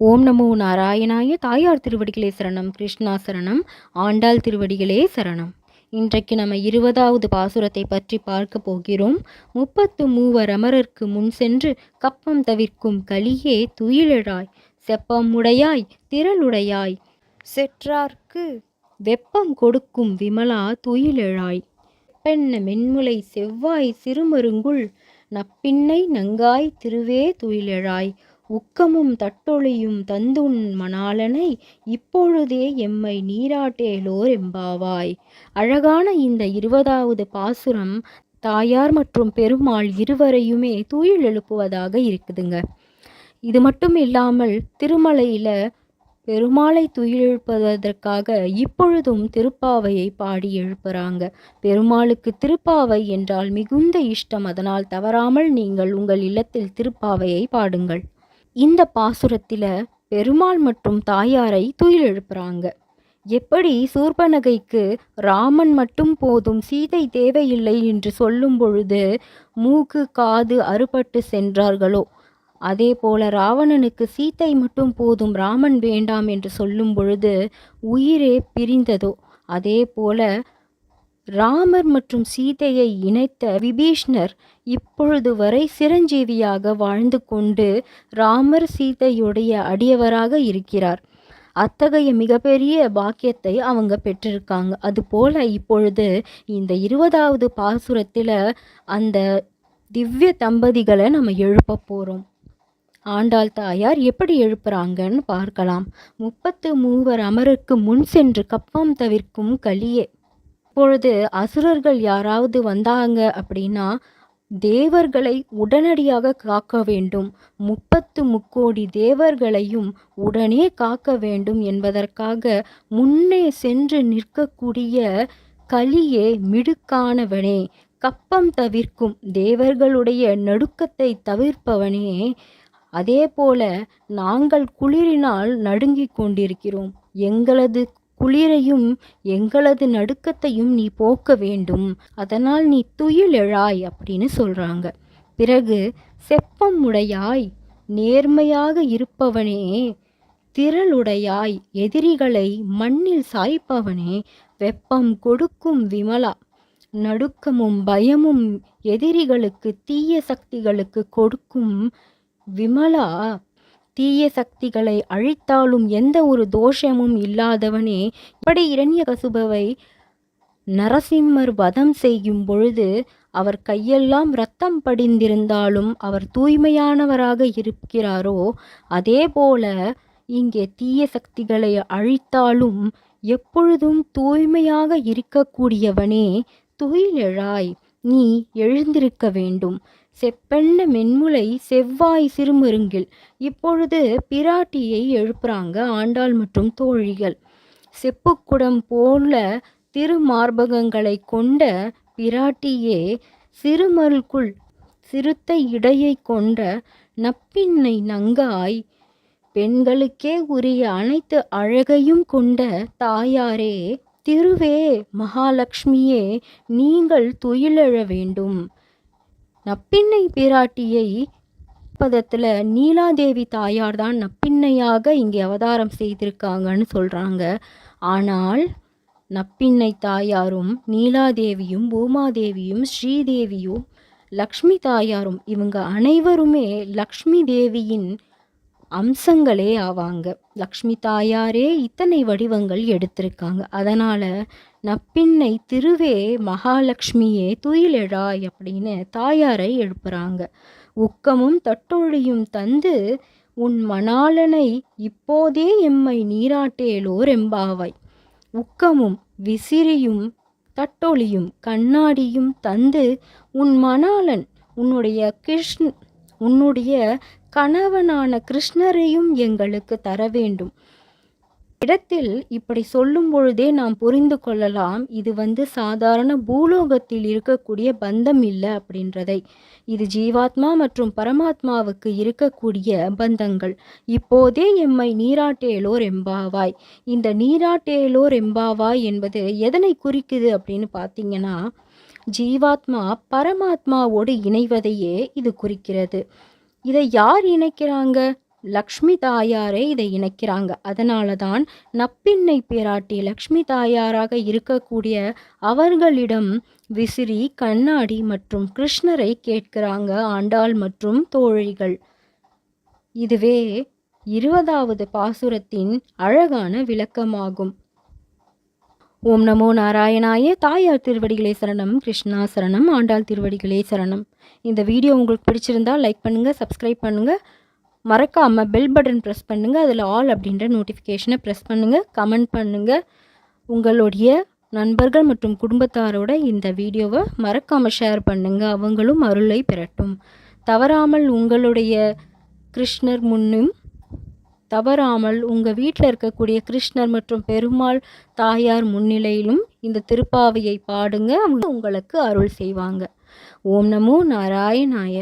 ஓம் நமோ நாராயணாய தாயார் திருவடிகளே சரணம் கிருஷ்ணா சரணம் ஆண்டாள் திருவடிகளே சரணம். இன்றைக்கு நம்ம இருபதாவது பாசுரத்தை பற்றி பார்க்க போகிறோம். முப்பத்து மூவர் அமரர்க்கு முன் சென்று கப்பம் தவிர்க்கும் கலியே துயிலழாய் செப்பமுடையாய் திரளுடையாய் செற்றார்க்கு வெப்பம் கொடுக்கும் விமலா துயிலெழாய். பெண்ண மென்முலை செவ்வாய் சிறுமருங்குள் நப்பின்னை நங்காய் திருவே துயிலெழாய். உக்கமும் தட்டொழியும் தந்துன் மணாளனை இப்பொழுதே எம்மை நீராட்டேலோர் எம்பாவாய். அழகான இந்த இருபதாவது பாசுரம் தாயார் மற்றும் பெருமாள் இருவரையுமே துயில் எழுப்புவதாக இருக்குதுங்க. இது மட்டும் இல்லாமல் திருமலையில் பெருமாளை துயிலெழுப்பதற்காக இப்பொழுதும் திருப்பாவையை பாடி எழுப்புறாங்க. பெருமாளுக்கு திருப்பாவை என்றால் மிகுந்த இஷ்டம். அதனால் தவறாமல் நீங்கள் உங்கள் இல்லத்தில் திருப்பாவையை பாடுங்கள். இந்த பாசுரத்தில் பெருமாள் மற்றும் தாயாரை துயில் எழுப்புறாங்க. எப்படி சூர்பனகைக்கு ராமன் மட்டும் போதும் சீதை தேவையில்லை என்று சொல்லும் பொழுது மூக்கு காது அறுபட்டு சென்றார்களோ? அதே போல ராவணனுக்கு சீத்தை மட்டும் போதும் ராமன் வேண்டாம் என்று சொல்லும் பொழுது உயிரே பிரிந்ததோ? அதே போல ராமர் மற்றும் சீதையை இணைத்த விபீஷ்ணர் இப்பொழுது வரை சிரஞ்சீவியாக வாழ்ந்து கொண்டு ராமர் சீதையுடைய அடியவராக இருக்கிறார். அத்தகைய மிகப்பெரிய பாக்கியத்தை அவங்க பெற்றிருக்காங்க. அதுபோல இப்பொழுது இந்த இருபதாவது பாசுரத்தில் அந்த திவ்ய தம்பதிகளை நம்ம எழுப்ப போகிறோம் ஆண்டாள் தாயார் எப்படி எழுப்புறாங்கன்னு பார்க்கலாம். முப்பத்து மூவர் அமருக்கு முன் சென்று கப்பம் தவிர்க்கும் கலியே. இப்பொழுது அசுரர்கள் யாராவது வந்தாங்க அப்படின்னா தேவர்களை உடனடியாக காக்க வேண்டும். முப்பத்து முக்கோடி தேவர்களையும் உடனே காக்க வேண்டும் என்பதற்காக முன்னே சென்று நிற்கக்கூடிய கலியே மிடுக்கானவனே கப்பம் தவிர்க்கும் தேவர்களுடைய நடுக்கத்தை தவிர்ப்பவனே அதே போல நாங்கள் குளிரினால் நடுங்கிக் கொண்டிருக்கிறோம். எங்களது குளிரையும் எங்களது நடுக்கத்தையும் நீ போக்க வேண்டும். அதனால் நீ துயில் எழாய் அப்படின்னு சொல்கிறாங்க பிறகு செப்பம் உடையாய் நேர்மையாக இருப்பவனே திரளுடையாய் எதிரிகளை மண்ணில் சாய்ப்பவனே வெப்பம் கொடுக்கும் விமலா. நடுக்கமும் பயமும் எதிரிகளுக்கு தீய சக்திகளுக்கு கொடுக்கும் விமலா. தீய சக்திகளை அழித்தாலும் எந்த ஒரு தோஷமும் இல்லாதவனே. இப்படி இரண்ய கசுபவை நரசிம்மர் வதம் செய்யும் பொழுது அவர் கையெல்லாம் ரத்தம் படிந்திருந்தாலும் அவர் தூய்மையானவராக இருக்கிறாரோ. அதே போல இங்கே தீய சக்திகளை அழித்தாலும் எப்பொழுதும் தூய்மையாக இருக்கக்கூடியவனே. துயிலெழாய் நீ எழுந்திருக்க வேண்டும். செப்பெண்ண மென்முலை செவ்வாய் சிறுமருங்கில். இப்பொழுது பிராட்டியை எழுப்புறாங்க ஆண்டாள் மற்றும் தோழிகள். செப்புக்குடம் போல திருமார்பகங்களை கொண்ட பிராட்டியே சிறுமருக்குள் சிறுத்தை இடையை கொண்ட நப்பின்னை நங்காய் பெண்களுக்கே உரிய அனைத்து அழகையும் கொண்ட தாயாரே திருவே மகாலட்சுமியே நீங்கள் துயிலெழ வேண்டும். நப்பின்னை பிராட்டியை பதத்தில் நீலாதேவி தாயார் தான் நப்பின்னையாக இங்கே அவதாரம் செய்திருக்காங்கன்னு சொல்கிறாங்க ஆனால் நப்பின்னை தாயாரும் நீலாதேவியும் பூமாதேவியும் ஸ்ரீதேவியும் லக்ஷ்மி தாயாரும் இவங்க அனைவருமே லக்ஷ்மி தேவியின் அம்சங்களே ஆவாங்க. லக்ஷ்மி தாயாரே இத்தனை வடிவங்கள் எடுத்திருக்காங்க. அதனால் நப்பின்னை திருவே மகாலட்சுமியே துயிலெழாய் அப்படின்னு தாயாரை எழுப்புறாங்க. உக்கமும் தட்டொழியும் தந்து உன் மணாளனை இப்போதே எம்மை நீராட்டேலோர் எம்பாவாய். உக்கமும் விசிறியும் தட்டொழியும் கண்ணாடியும் தந்து உன் மணாளன் உன்னுடைய கிருஷ்ண் உன்னுடைய கணவனான கிருஷ்ணரையும் எங்களுக்கு தர வேண்டும். இடத்தில் இப்படி சொல்லும் பொழுதே நாம் புரிந்து கொள்ளலாம் இது வந்து சாதாரண பூலோகத்தில் இருக்கக்கூடிய பந்தம் இல்லை அப்படின்றதை. இது ஜீவாத்மா மற்றும் பரமாத்மாவுக்கு இருக்கக்கூடிய பந்தங்கள். இப்போதே எம்மை நீராட்டேலோர் எம்பாவாய். இந்த நீராட்டேலோர் எம்பாவாய் என்பது எதனை குறிக்குது அப்படின்னு பார்த்தீங்கன்னா ஜீவாத்மா பரமாத்மாவோடு இணைவதையே இது குறிக்கிறது. இதை யார் இணைக்கிறாங்க? லக்ஷ்மி தாயாரே இதை இணைக்கிறாங்க. அதனால தான் நப்பின்னை பேராட்டி லக்ஷ்மி தாயாராக இருக்கக்கூடிய அவர்களிடம் விசிறி கண்ணாடி மற்றும் கிருஷ்ணரை கேட்கிறாங்க ஆண்டாள் மற்றும் தோழிகள். இதுவே இருபதாவது பாசுரத்தின் அழகான விளக்கமாகும். ஓம் நமோ நாராயணாய தாயார் திருவடிகளே சரணம் கிருஷ்ணா சரணம் ஆண்டாள் திருவடிகளே சரணம். இந்த வீடியோ உங்களுக்கு பிடிச்சிருந்தா லைக் பண்ணுங்கள் சப்ஸ்கிரைப் பண்ணுங்கள் மறக்காமல் பெல் பட்டன் ப்ரெஸ் பண்ணுங்கள் அதில் ஆல் அப்படின்ற நோட்டிஃபிகேஷனை ப்ரெஸ் பண்ணுங்கள் கமெண்ட் பண்ணுங்கள் உங்களுடைய நண்பர்கள் மற்றும் குடும்பத்தாரோட இந்த வீடியோவை மறக்காமல் ஷேர் பண்ணுங்கள் அவங்களும் அருளை பெறட்டும். தவறாமல் உங்களுடைய கிருஷ்ணர் முன்னும் தவறாமல் உங்கள் வீட்டில் இருக்கக்கூடிய கிருஷ்ணர் மற்றும் பெருமாள் தாயார் முன்னிலையிலும் இந்த திருப்பாவையை பாடுங்க. அவங்க உங்களுக்கு அருள் செய்வாங்க. ஓம் நமோ நாராயணாய.